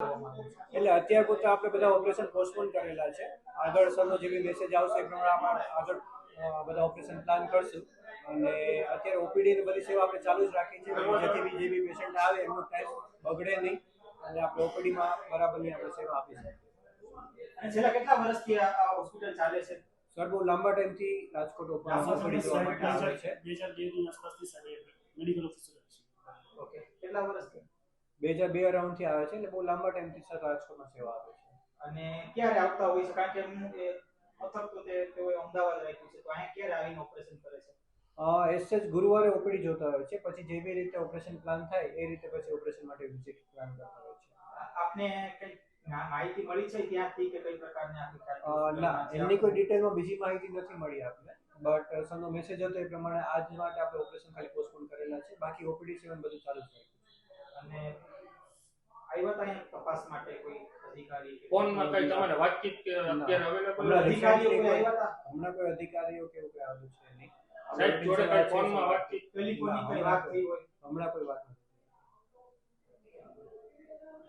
એટલે અત્યાર પૂરતા આપણે બધા ઓપરેશન પોસ્ટપોન કરેલા છે. આગળ સરનો જે બી મેસેજ આવશે એ પ્રમાણે આપણે આગળ બધા ઓપરેશન પ્લાન કરશું. અને અત્યારે ઓપીડી બધી સેવા આપણે ચાલુ જ રાખી છે. જેથી બી જે બી પેશન્ટ આવે એમનો ટાઈમ બગડે નહીં. અને આપણે ઓપીડીમાં બરાબરની આપણે સેવા આપી શકીએ. અને છેલ્લા કેટલા વર્ષથી આ હોસ્પિટલ ચાલે છે? સર બહુ લાંબા ટાઈમથી રાજકોટ ઓપીડી જોવા માટે આવે છે. બે હજાર બે ની આસપાસથી સાહેબ મેડિકલ ઓફિસર છે. ઓકે કેટલા વર્ષથી? બે હજાર બે અરાઉન્ડથી આવે છે એટલે બહુ લાંબા ટાઈમથી સર રાજકોટમાં સેવા આપે છે. અને ક્યારે આવતા હોય છે? કારણ કે મથક તો તે તેઓએ અમદાવાદ રાખ્યું છે તો અહીંયા ક્યારે આવીને ઓપરેશન કરે છે? એસએચ ગુરુવારે ઓપીડી જોતા હોય છે પછી જે બી રીતે ઓપરેશન પ્લાન થાય એ રીતે પછી ઓપરેશન માટે વિઝિટ પ્લાન કરતા હોય છે. આપને કઈ માહિતી મળી છે ત્યાંથી કે કઈ પ્રકારની આપણી ના એમની કોઈ ડિટેલમાં બીજી માહિતી નથી મળી આપને બટ સરનો મેસેજ હતો એ પ્રમાણે આજ માટે આપણે ઓપરેશન ખાલી પોસ્ટપોન કરેલા છે બાકી ઓપીડી સેવન બધું ચાલુ થાય રાખ્યું અને આવ્યા હતા અહીંયા તપાસ માટે કોઈ અધિકારી ફોન ફોનમાં કઈ તમારે વાતચીત કે અત્યારે અવેલેબલ હમણાં અધિકારીઓ કોઈ આવ્યા હતા હમણાં કોઈ અધિકારીઓ કે એવું કઈ આવ્યું છે નહીં? સાહેબ જોડે કઈ ફોનમાં વાતચીત? ટેલિફોનની કઈ વાત થઈ હોય? હમણાં કોઈ વાત નથી.